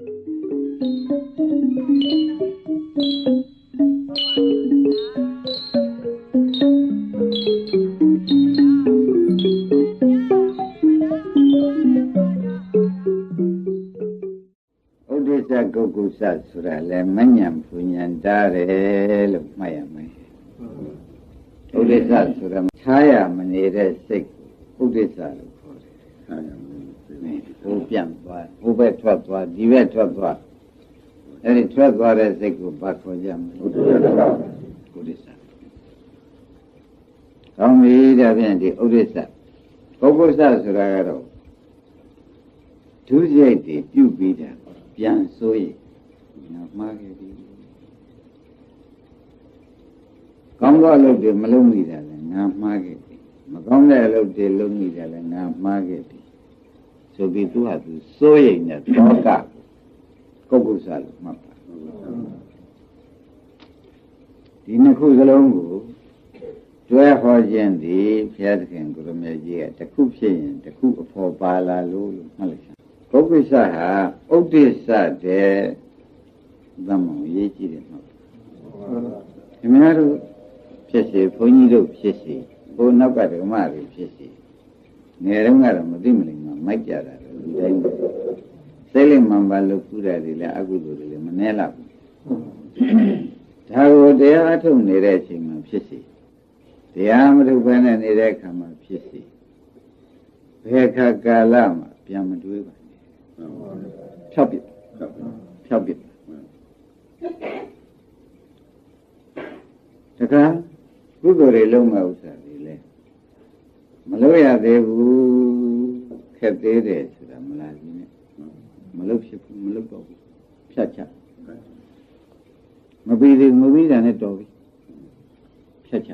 ကုက္ကုစဆိုတာလဲမညံပူညံတားတယ်လို့မှတ်ရမယ်ဥဒိစ္စဆိုတာခြားရမနေတဲ့စိတ်ဥဒိစ္စလို့ခေါ်တယ်ခြားရမနေတဲ့စိတ်ဟိုပြန်သွားဟို ဘက်ထွက်သွားဒီဘက်ထွက်သွားအဲ့ဒီထွက်သွားတဲ့စိတ်ကိုဘာခေါ်ကြမလဲဥဒိစ္စဥဒိစ္စကောင်းပြီဒါဖြင့်ဒီဥဒိစ္စပုဂ္ဂိုလ်စဆိုတာကတော့ဒုစရိုက်တွေပြုပြီးတာပြန်ဆိုရင်ငါမှားခဲ့ပြီကောင်းသောအလုပ်တွေမလုပ်မိတာလည်းငါမှားခဲ့ပြီမကောင်းတဲ့အလုပ်တွေလုပ်မိတာလည်းငါမှားခဲ့ပြီ ဆိုပြီးသူဟာသူစိုးရိမ်တဲ့သောကကုက္ကုဆလို့မှတ်ပါဒီနှစ်ခုစလုံးကိုတွဲဟောခြင်းဒီဘုရားသခင်ကိုရမေကြီးကတစ်ခုဖြစ်ရင်တစ်ခုအဖို့ပါလာလို့လို့မှတ်လိုက်ပုဂ္ဂိစ္စဟာဥဒိစ္စတဲ့သမုံရေးကြည့်တယ်မဟုတ်ဘူးခင်ဗျားတို့ဖြစ်စီဘုန်းကြီးတို့ဖြစ်စီဘိုးနောက်ကဓမ္မတွေဖြစ်စီ ငယ်တုန်းကတော့မသိမလိမ္မာမိုက်ကြတာလူတိုင်းစိတ်လိမ္မာပါလို့ခုတာတွေလည်းအကုသိုလ်တွေလည်းမနှဲလာဘူးဒါကိုတရားအထုတ်နေတဲ့အချိန်မှာဖြစ်စီတရားမထုတ်ဘဲနဲ့နေတဲ့အခါမှာဖြစ်စီဘယ်ခါကာလမှာပြန်မတွေးပါဖြောက်ပြဖြောက်ပြတခါကုသိုလ်တွေလုံးမဲ့ဥစ္စာတွေလဲ မလို့ရသေးဘူးခက်သေးတယ်ဆိုတာမလားဒီနဲ့မလို့ဖြစ်ဘူးမလို့တော့ဘူးဖြတ်ချမပြီးသေးမပြီးတာနဲ့တော်ပြီဖြတ်ချ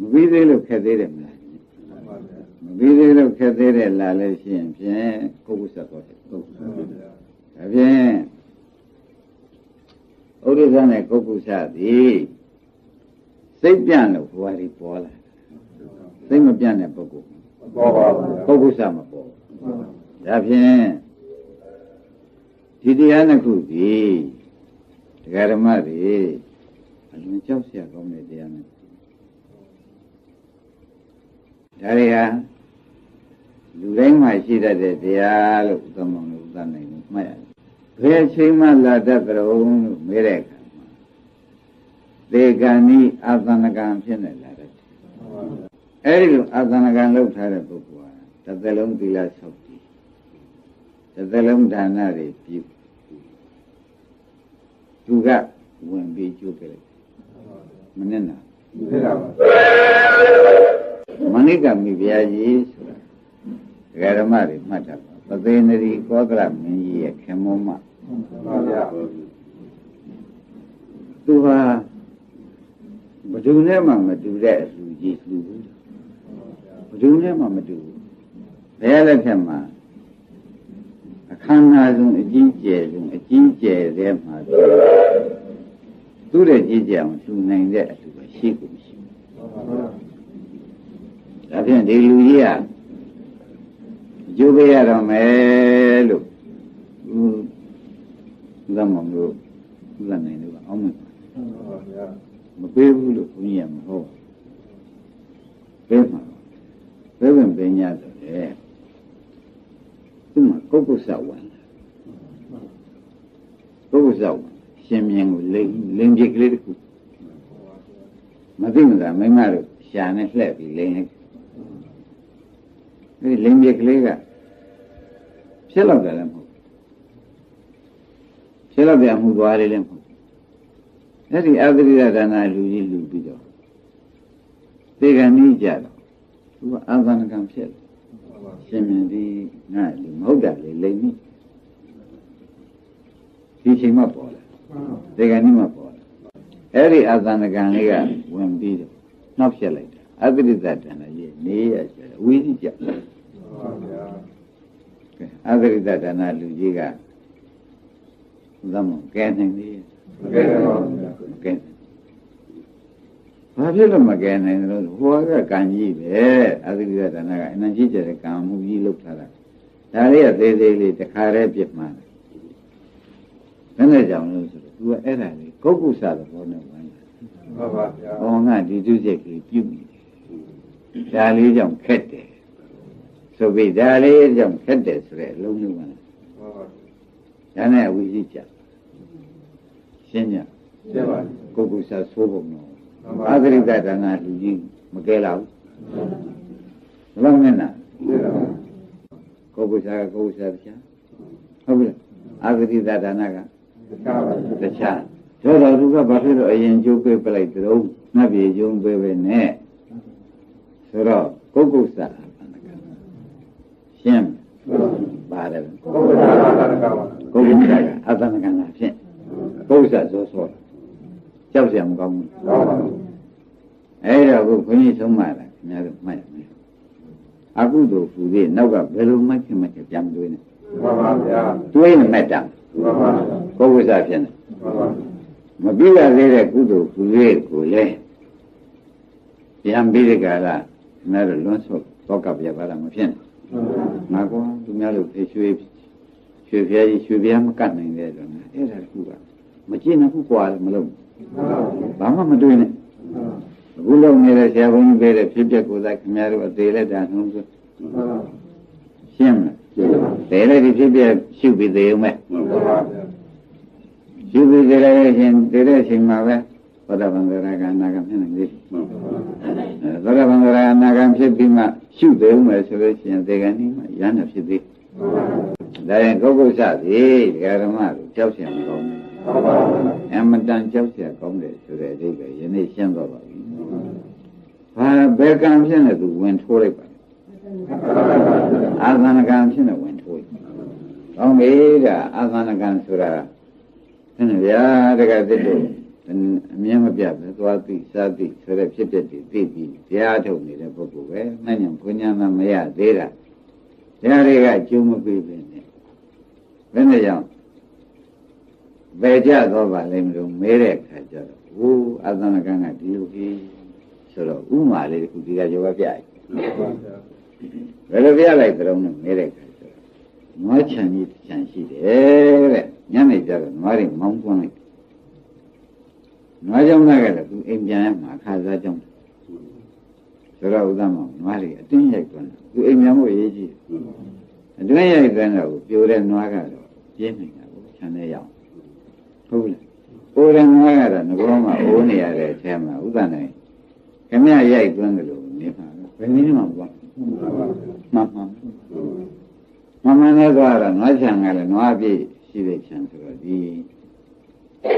မပြီးသေးလို့ခက်သေးတယ်မလားမပြီးသေးလို့ခက်သေးတယ်လာလို့ရှိရင်ဖြင့်ကိုယ်ကုသတော်တယ်ဟုတ်ဒါဖြင့်ဥဒိစ္စနဲ့ကုက္ကုသသည်စိတ်ပြန့်လို့ဘဝတွေပေါ်လာ သိမပြန့်တဲ့ပုဂ္ဂိုလ်ပေါ်ပါဘူးပုဂ္ဂုစမပေါ်ဒါဖြင့်ဒီတရားနှစ်ခုဒီတရားဓမ္မတွေအလွန်ကြောက်စရာကောင်းတဲ့တရားနဲ့ဒါတွေဟာလူတိုင်းမှာရှိတတ်တဲ့တရားလို့သုံးပုံလို့သတ်နိုင်လို့မှတ်ရတယ်ဘယ်ချိန်မှလာတတ်ကြုံလို့မေးတဲ့အခါမှာဒေကံဤအာသနကံဖြစ်နေတယ် အဲဒီလိုအာသနကံလောက်ထားတဲ့ပုဂ္ဂိုလ်ဟာတစ်သက်လုံးသီလဆောက်တည်တစ်သက်လုံးဒါနတွေပြုသူကဝင်ပြီးကျိုးပြလိုက်မနဲ့နာမဏိကမိဖုရားကြီးဆိုတာဒကာဓမ္မတွေမှတ်တာပသေနရီကောသလမင်းကြီးရဲ့ခင်မောမပါဗျာသူဟာဘယ်သူနဲ့မှမတူတဲ့အလူကြီးလူဘူး ဘယ်သူနဲ့မှမတူဘူးဘယ်လက်ထက်မှာအခမ်းအနားဆုံးအကြီးကျယ်ဆုံးအကြီးကျယ်တဲ့မှာသူ့ရဲ့ကြီးကျယ်အောင်သူနိုင်တဲ့အလူပဲရှိကုန်ရှိဒါဖြင့်ဒီလူကြီးကကျိုးပေးရတော့မယ်လို့ဥသမုံလို့ဥသနိုင်လို့အောင်းမယ်မပေးဘူးလို့ဘုန်းကြီးကမဟုတ်ပေးမှာ ပေးဝင်ပညာဆိုတယ်သူ့မှာကုက္ကုဆဝံကုက္ကုဆဝံရှင်မြင်ကိုလိမ်လိမ်ပြကလေးတစ်ခုမသိမလားမိမတို့ရှာနဲ့လှည့်ပြီးလိမ်လိုက်ဒီလိမ်ပြကလေးကဖြစ်တော့တယ်လည်းမဟုတ်ဖြစ်တော့ပြန်မှုသွားလေးလည်းမဟုတ်အဲ့ဒီအသရိယဒါနာလူကြီးလူပြီးတော့သေကံဤကြတော့ သူကအာသနကံဖြစ်တယ်ရှင်မြင်ဒီငါလူမဟုတ်တာလေလိမ့်မိဒီချိန်မှပေါ်လာသေကံဤမှပေါ်လာအဲ့ဒီအာသနကံလေးကဝင်ပြီးတော့နှောက်ဖြစ်လိုက်တာအသရိယဒါနာကြီးနေရကျဝိသိကြအဂရိတဒါနလူကြီးကသမကဲနိုင်သေးကဲပါဘူးကဲ ဘာဖြစ်လို့မကဲနိုင်လို့ဟိုကကံကြီးပဲအဂရိတဒါနကအနံကြီးကျတဲ့ကံမှုကြီးလုပ်ထားတာဒါလေးကသေးသေးလေးတခါတည်းပြစ်မှန်းတဘယ်နဲ့ကြောင့်လို့ဆိုတော့ तू ကအဲ့ဒါလေးကုတ်ကုဆသဘောနဲ့ဝင်လာမှန်ပါဗျာ။ဘောငါဒီတုစိတ်ကြီးပြုတ်နေတယ်။ဒါလေးကြောင့်ခက်တယ်။ဆိုပြီးဒါလေးကြောင့်ခက်တယ်ဆိုတဲ့အလုံးမျိုးကမှန်ပါဒါနဲ့အဝိဇ္ဇာရှင်းကြကျပါကိုကုဆသိုးပုံတော့မှန်ပါ အာဂရိကဒါနလူကြီးမကဲလာဘူး။ဘယ်လောက်နဲ့နာကျပါကိုကုဆကကိုကုဆတရားဟုတ်ပြီလားအာဂရိကဒါနကကျပါတရားတို့တော်သူကဘာဖြစ်လို့အရင်ကျိုးပေးပလိုက်သတုံးနတ်ပြည်ကျုံပေးပဲနဲ့ဆိုတော့ကိုကုဆရှင်းပါတယ်ဘုရားသာသနာကပါကိုကုဆကအသနကနာဖြင့်ကိုကုဆဇောဆော ကြောက်စရာမကောင်းဘူးမှန်ပါအဲ့တော့ခုခွန်ကြီးဆုံးမတာခင်ဗျားတို့မှတ်ရမယ်အကုသိုလ်ဖူသေးနောက်ကဘယ်လိုမှခင်မခင်ပြန်မတွေးနဲ့မှန်ပါဗျာတွေးနေမှတ်တာမှန်ပါကိုကုဆဖြစ်နေမှန်ပါမပြီးရသေးတဲ့ကုသိုလ်ဖူသေးကိုလေပြန်ပြီးတဲ့ကာလခင်ဗျားတို့လွန်ဆုတ်တော့ကပြပါလားမဖြစ်နဲ့ငါကောသူများတို့ဖေရွှေရွှေဖျားကြီးရွှေဖျားမကတ်နိုင်တဲ့တော့အဲ့ဒါကူကမကျင့်ဘူးကွာမလို့ ဘာမှမတွေ့နဲ့အခုလောက်နေတဲ့ဆရာဘုန်းကြီးပေးတဲ့ဖြစ်ပျက်ကိုယ်စားခင်ဗျားတို့အသေးလက်တာနှုံးဆိုရှင်းမလားသေးလက်ဒီဖြစ်ပျက်ရှုပ်ပြီးသေးအောင်ပဲရှုပ်ပြီးသေးလိုက်ရင်သေးတဲ့အချိန်မှာပဲသောတာပန်သရကအနာဂံဖြစ်နိုင်လေသောတာပန်သရကအနာဂံဖြစ်ပြီးမှရှုသေးအောင်ပဲဆိုလို့ရှိရင်သေကံဒီမှာရဟန္တာဖြစ်သေးဒါရင်ကုက္ကုစသည်ဓမ္မတို့ကြောက်ရှင်မကောင်းဘူး အမတန်ကြောက်ကြကောင်းတယ်ဆိုတဲ့အဓိပ္ပာယ်ယနေ့ရှင်းသွားပါပြီ။ဘာဘယ်ကံဖြစ်နေသူဝင်ထိုးလိုက်ပါလဲ။အာသနကံဖြစ်နေဝင်ထိုး။ကောင်းပြီဒါအာသနကံဆိုတာဟင်းဗျာတကယ်သိလို့အမြင်မပြပဲသွားသိစားသိဆိုတဲ့ဖြစ်တဲ့ဒီသိပြီးတရားထုတ်နေတဲ့ပုဂ္ဂိုလ်ပဲ။မှန်ရင်ဘုညာမမရသေးတာ။တရားတွေကကျုံမပေးပဲနဲ့။ဘယ်နဲ့ကြောင့် ဘယ်ကြတော့ပါလိမ့်မလို့မဲတဲ့အခါကျတော့ဟိုးအာသနကံကဒီလိုကြီးဆိုတော့ဥမာလေးတစ်ခုဒီကကြောပြပြလိုက်မှန်ပါဗျာဘယ်လိုပြလိုက်ကြုံနဲ့မဲတဲ့ခါကျတော့နွားချန်ကြီးချန်ရှိတယ်တဲ့ညနေကျတော့နွားတွေမောင်းသွန်းလိုက်နွားကြောင့်လည်းကလည်းသူအိမ်ပြန်ရမှာခါစားကြောင့်ဆိုတော့ဥဒ္ဒမနွားတွေအတင်းရိုက်သွန်းတယ်သူအိမ်ပြန်ဖို့အရေးကြီးတယ်အတွင်းရိုက်သွန်းတော့ပြိုတဲ့နွားကတော့ပြင်းနေတာကိုခြံထဲရောက် ဟုတ်လားပိုးတဲ့နွားကတော့ငကောမှာအိုးနေရတဲ့အထဲမှာဥဒ္ဒနိုင်ခမရရိုက်သွန်းတယ်လို့နေမှာပဲဘယ်နည်းမှမပေါ့မှန်မှန်မမနဲ့သွားတော့နွားချံကလည်းနွားပြည့်ရှိတဲ့ချံဆိုတော့ဒီ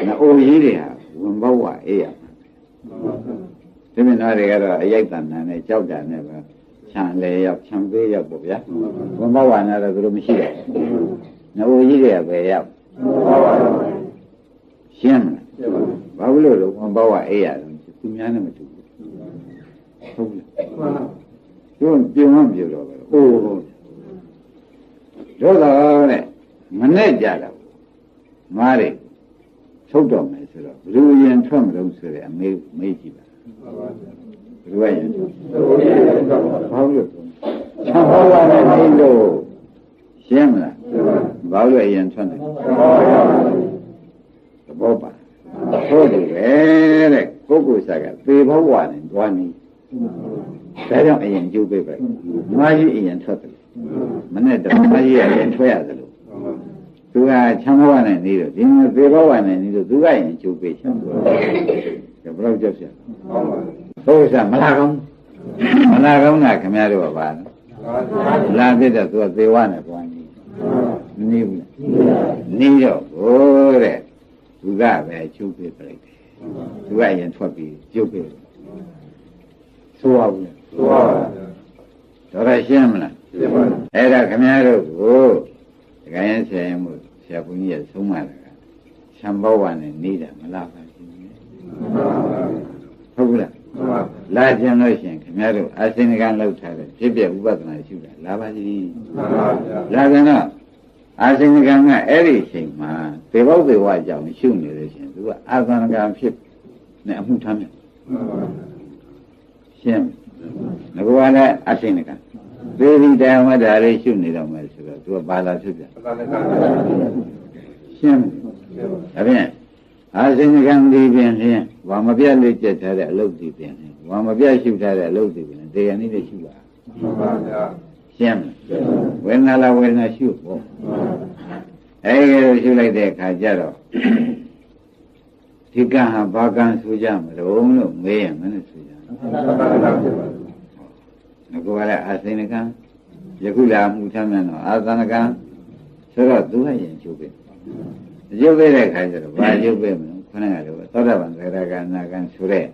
နအိုကြီးတွေဟာဝင်ဘဝအေးရမှာဒီမင်းနွားတွေကတော့အရိုက်တန်တန်နဲ့ကြောက်တာနဲ့ပဲချံလေရောက်ချံပေးရောက်ပေါ့ဗျာဝင်ဘဝနဲ့တော့သူတို့မရှိတော့နအိုကြီးတွေကပဲရောက် ရှင်းမလားဘာလို့လဲဝင်ဘဝအေးရတယ်သူများနဲ့မတူဘူးဟုတ်လားသူပြင်မပြတော့ပဲအိုးတို့တော့တဲ့မနဲ့ကြတော့မားတွေထုတ်တော်မယ်ဆိုတော့ဘလူရင်ထွက်မလို့ဆိုတဲ့အမေမေးကြည့်ပါဘလူရင်ထွက်ဘာလို့ချမ်းဟောရတဲ့နေလို့ရှင်းမလားဘာလို့အရင်ထွက်နေသ ဘောပါဟုတ်တယ်ပဲတဲ့ပုဂ္ဂိုလ်စားကသေဘဝနဲ့တွားနေဒါကြောင့်အရင်ကျုပ်ပြပဲငါကြီးအရင်ထွက်တယ်မနဲ့တော့ငါကြီးအရင်ထွက်ရတယ်လို့သူကချမ်းဘဝနဲ့နေတော့ဒီမှာသေဘဝနဲ့နေတော့သူကရင်ကျုပ်ပြချမ်းတယ်ဒါဘယ်တော့ကြောက်ရပုဂ္ဂိုလ်စားမလာကောင်းမလာကောင်းတာခင်ဗျားတို့ကပါနော်လာပြတဲ့သူကသေဝနဲ့တွားနေနေဘူးနေတော့ဟိုတဲ့ သူကပဲကျုပ်ပြပြလိုက်တယ်သူကရင်ထွက်ပြီးကျုပ်ပြဆိုးအောင်ဆိုပါဗျာတော်ရရှင်းမလားပြပါအဲ့ဒါခမည်းတော်ကိုဒကာရင်ဆရာရင်မို့ဆရာဘုန်းကြီးကသုံးပါတာကဆံဘောဝနဲ့နေတာမလားပါဘူးဟုတ်ဘူးလားလာကြင်လို့ရှိရင်ခမည်းတော်အစင်ကံလောက်ထားတယ်ဖြစ်ပြဥပဒနာရှိတာလာပါစီလာကြတော့ အစင်ကံကအဲ့ဒီအချိန်မှာသေဘောသေဝကြောင့်ရှုနေလို့ရှိရင်သူကအာသနကံဖြစ်နဲ့အမှုထမ်းတယ်ရှင်းငါကလည်းအစင်ကံသေဒီတရားမဒါလေးရှုနေတော့မယ်ဆိုတော့သူကဘာသာဖြစ်ပြန်သာသနာကရှင်းပြပါဒါဖြင့်အာစိဏကံဒီပင်ဖြင့်ဝါမပြတ်လေးကျက်ထားတဲ့အလုပ်ဒီပင်ဖြင့်ဝါမပြတ်ရှုထားတဲ့အလုပ်ဒီပင်တေယနေ့နဲ့ရှုပါမှန်ပါဗျာ ရှင်းမလားဝေဒနာလားဝေဒနာရှုဖို့အဲဒီလိုရှုလိုက်တဲ့အခါကျတော့ဒီကံဟာဘာကံဆိုကြမလို့လို့မေးရင်မနဲ့ဆိုကြမှန်ပါဗျာဖြစ်ပါငါကလည်းအာစိဏကံယခုလာမှုထမ်းမြန်တော့အာသနကံဆိုတော့သူကရင်ချုပ်ပဲရုပ်ပဲတဲ့ခါကျတော့ဘာရုပ်ပဲမလို့ခဏကလည်းသောတာပန်သရဂါနာကံဆိုတဲ့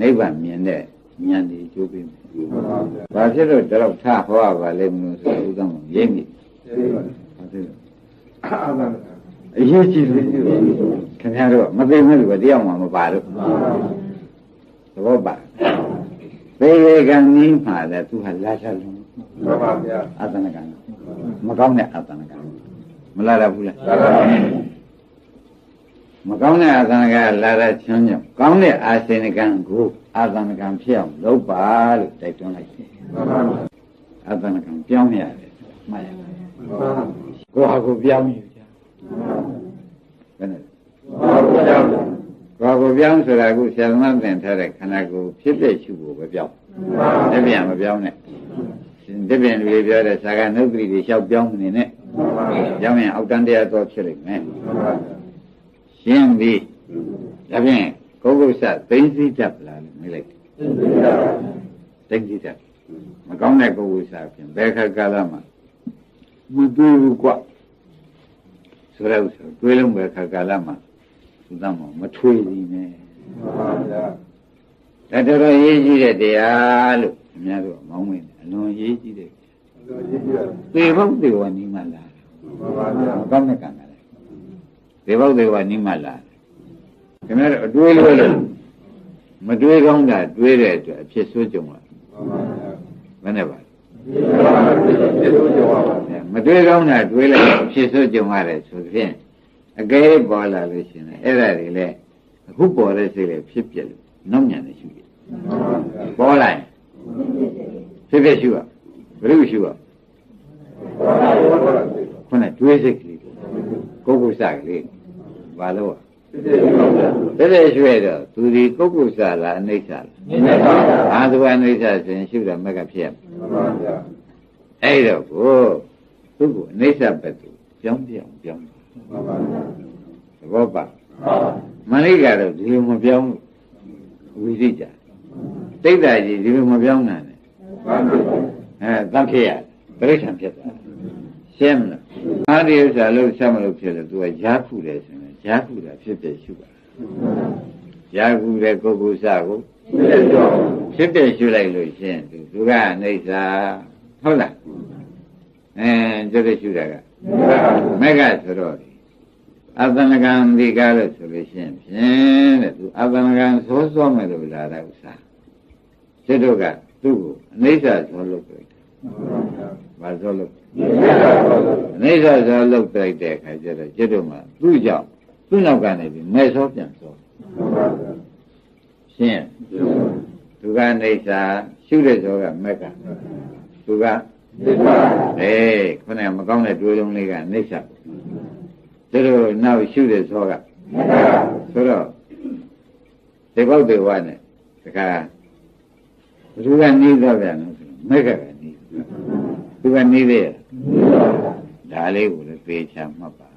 နိဗ္ဗာန်မြင်တဲ့ ဉာဏ်ဒီကျိုးပေးမယ်မှန်ပါဗျာ။ဘာဖြစ်လို့တတော့ထဟောရပါလိမ့်မလို့ဆိုတော့ဥဒ္ဓမရိပ်မိကျေးဇူးပါ။ဘာဖြစ်လို့အာသာအရေးကြီးလို့ခင်ဗျားတို့မသိမဲ့လူကတယောက်မှမပါလို့မှန်ပါဗျာသဘောပါ။ဘေဘေကံနည်းမှာလည်းသူဟာလာချက်လုံးမှန်ပါဗျာအတဏကံမကောင်းတဲ့အတဏကံမလာရဘူးလားသာသာမကောင်းတဲ့အတဏကလာရချွန်းကြောင့်ကောင်းတဲ့အာစေနကံကို အတဏကံဖြစ်အောင်လုပ်ပါလို့တိုက်တွန်းလိုက်တယ်မှန်ပါဗျာအတဏကံပြောင်းရတယ်မှတ်ရမယ်မှန်ပါကိုဟာကိုပြောင်းယူကြဘယ်နဲ့ဗျာဘာကိုပြောင်းဆိုတာကဆရာသမားသင်ထားတဲ့ခန္ဓာကိုယ်ဖြစ်ဖြစ်ရှုဖို့ပဲပြောင်းတပြန်မပြောင်းနဲ့တပြန်လူတွေပြောတဲ့သာကနုပ္ပတိတွေလျှောက်ပြောင်းနေနဲ့မှန်ပါဗျာပြောင်းရင်အောက်တန်းတရားတော့ဖြစ်လိမ့်မယ်မှန်ပါဗျာရှင်းပြီဒါဖြင့်ကိုယ်ကုသသိသိတတ်ပလားလို့ မေးလိုက်သိသိတတ်မကောင်းတဲ့ကိုယ်ကုသဖြင့်ဘယ်ခါကာလမှာမတွေ့ဘူးကွဆိုတော့ဆိုတွေးလုံးဘယ်ခါကာလမှာသုသမမထွေးဘူးနဲ့မှန်ပါဗျာဒါတော်တော်ရေးကြည့်တဲ့တရားလို့အများတို့မောင်းမင်းတယ်အလွန်ရေးကြည့်တဲ့လူကြီးကြီးပါသေဘုတ်သေဝနိမလာမှန်ပါဗျာကောင်းတဲ့ကံကလည်းသေဘုတ်သေဝနိမလာခင်ဗျားတို့အတွေးလို့လို့ မတွေးကောင်းတာတွေးတဲ့အတွက်အဖြစ်ဆိုးကြုံလာမှန်ပါဗျာဘယ်နဲ့ပါကျေးဇူးကြောပါပါလဲမတွေးကောင်းတာတွေးလိုက်အဖြစ်ဆိုးကြုံရတယ်ဆိုဖြင့်အကယ်ပေါ်လာလို့ရှိရင်အဲ့ဒါတွေလည်းအခုပေါ်တဲ့စိတ်လည်းဖြစ်ပြက်လို့နောက်ညံနေရှိတယ်မှန်ပါဗျာပေါ်လာရင်ဖြစ်ဖြစ်ရှိရဘယ်လိုရှိရခုနတွေးစိတ်ကလေးကိုကိုယ်ကုသကလေးဘာလို့ ကျေးဇူးပါဗျာလဲတဲ့ရွှဲတော့သူဒီကိုယ်ကုသလားအနိစ္စလားမြင်ပါဗျာအာသူအနိစ္စဆိုရင်ရှုတာမက်ကဖြစ်ရမယ်မှန်ပါဗျာအဲ့တော့ကိုသူ့ကိုအနိစ္စပဲသူပြောင်းပြောင်းပြောင်းမှန်ပါဗျာသဘောပါမလိကတော့ဒီလိုမပြောင်းဘူးဝိသိကြတိတ်တာကြီးဒီလိုမပြောင်းနိုင်နဲ့မှန်ပါဗျာအဲတတ်ဖြစ်ရပြိဋ္ဌာန်ဖြစ်သွားရှင်းမလားအားဒီဥစ္စာလို့ဆက်မလို့ဖြစ်လို့သူကရားခုတယ်ဆို ရင်ရားခုတာဖြစ်ဖြစ်ရှုပါရားခုတဲ့ကိုယ်ကုသကိုကျေးဇူးပါဖြစ်ဖြစ်ရှုလိုက်လို့ရှင်းသူသူကအိဋ္ဌာဟုတ်လားအဲကျုပ်တို့ရှုတာကမက်ကဆိုတော့အတ္တနကံဒီကားလို့ဆိုလို့ရှင်းဖြင့်တဲ့သူအတ္တနကံသိုးစောမယ်လို့လာတဲ့ဥစ္စာကျုပ်တို့ကသူ့ကိုအိဋ္ဌာဆိုလို့ပြတယ်ဘာဆိုလို့အိဋ္ဌာဆိုလို့ပြတဲ့အခါကျတော့ကျုပ်တို့ကသူ့ကြောင့် သူ့နောက်ကနေပြီးမဲစောပြန်စောရှင်းသူကနေစာရှုတဲ့ဇောကမက်ကသူကအေးခုနကမကောင်းတဲ့တွေးလုံးလေးကနေစာကျတို့နောက်ရှုတဲ့ဇောကဆိုတော့ဒီဘောက်တွေဝါနဲ့တခါဘယ်သူကနေတော့ပြန်လို့ဆိုတော့မက်ကကနေသူကနေသေးရဲ့ဒါလေးကိုလည်းသေချာမှတ်ပါ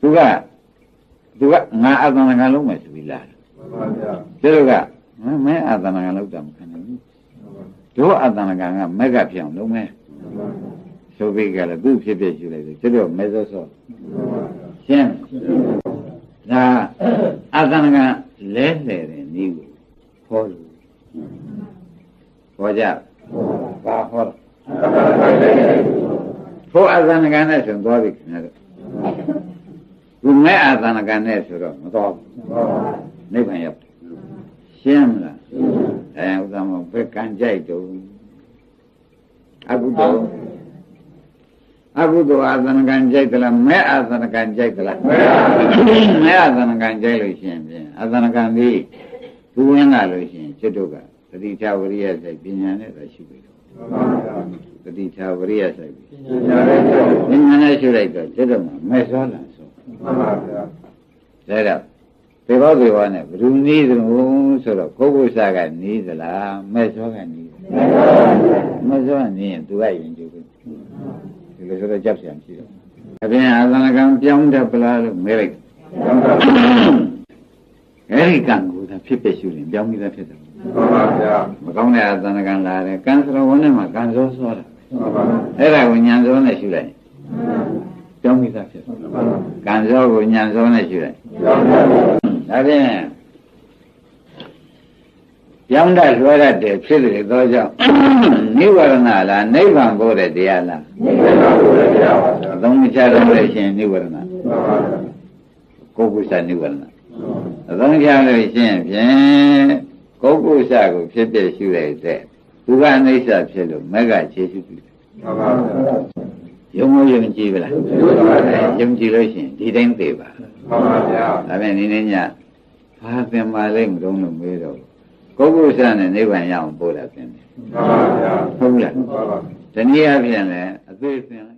သူကသူကငါအတ္တနာကလုံးမယ်ဆိုပြီးလာတယ်ကျတို့ကမင်းမင်းအာသနာကလောက်တာမခံနိုင်ဘူးတို့အာသနာကကမက်ကဖြစ်အောင်လုပ်မယ်ဆိုပြီးကြလည်းသူ့ဖြစ်ဖြစ်ယူလိုက်တယ်ကျတို့မဲစောစောရှင်းဒါအာသနာကလဲလှယ်တဲ့နည်းကိုခေါ်လို့ခေါ်ကြဘာခေါ်လဲဖို့အာသနာကနဲ့ဆိုသွားပြီခင်ဗျားတို့ သူမဲအာသနာကနဲ့ဆိုတော့မတော်ဘူးနိဗ္ဗာန်ရောက်တယ်ရှင်းမလားအဲဥစ္စာမဘယ်ကံကြိုက်တော့အကုသိုလ်အကုသိုလ်အာသနကံကြိုက်သလားမဲအာသနကံကြိုက်သလားမဲအာသနကံကြိုက်လို့ရှိရင်ဖြင့်အာသနကံဒီသူဝင်လာလို့ရှိရင်ကျွတ်တို့ကတတိထဝရိယစိတ်ပညာနဲ့တော့ရှိပြီတော့တတိထဝရိယစိတ်ပညာနဲ့ရှုလိုက်တော့ကျွတ်တို့မှာမဲစောလာဆို မှန်ပါဗျာဒါတော့ပေဘောပေဘောနဲ့ဘယ်သူနီးသလဲဆိုတော့ကိုကုဆာကနီးသလားမဲ့စောကနီးသလားမဲ့စောကနီးရင်သူကရင်ကျုပ်ပဲဒီလိုဆိုတော့ကြောက်စရာမရှိတော့အပြင်အာသနာကံပြောင်းတတ်ပလားလို့မဲလိုက်ကျောင်းသားအဲ့ဒီကံကိုသာဖြစ်ဖြစ်ရှုရင်ပြောင်းပြီးသားဖြစ်တယ်မှန်ပါဗျာမကောင်းတဲ့အာသနာကံလာတယ်ကံစရဝနဲ့မှာကံစောစောတာမှန်ပါအဲ့ဒါကိုညာစောနဲ့ရှုလိုက်ပြောင်းပြီးသားဖြစ်တယ် ကံစောကိုညာစောနဲ့ရှုလိုက်ကျောင်းသားဒါဖြင့်ပြောင်းတတ်လွှဲတတ်တယ်ဖြစ်လေသောကြောင့်နိဝရဏလားနိဗ္ဗာန်ကိုတဲ့တရားလားဒီကနေ့ကိုလည်းကြားပါဗျာအသုံးမချလို့လည်းရှင်နိဝရဏမှန်ပါဗျာကိုယ်ကုသနိဝရဏအသုံးချလို့ရှင်ဖြင့်ကိုယ်ကုသကိုဖြစ်ဖြစ်ရှုလိုက်တဲ့သူကအနိစ္စဖြစ်လို့မက်ကခြေရှုပြီမှန်ပါဗျာ ယုံမယုံကြည်ဗလားယုံကြည်လို့ရှင်ဒီတိုင်းသိပါမှန်ပါဗျာဒါဖြင့်ဒီနေ့ညဘာသင်ပါလိမ့်မလို့လို့မေးတော့ကိုယ်ကုသနဲ့နိဗ္ဗာန်ရအောင်ပို့တာသင်တယ်မှန်ပါဗျာဟုတ်လားမှန်ပါတနည်းအားဖြင့်လည်းအသေးသင်လိုက်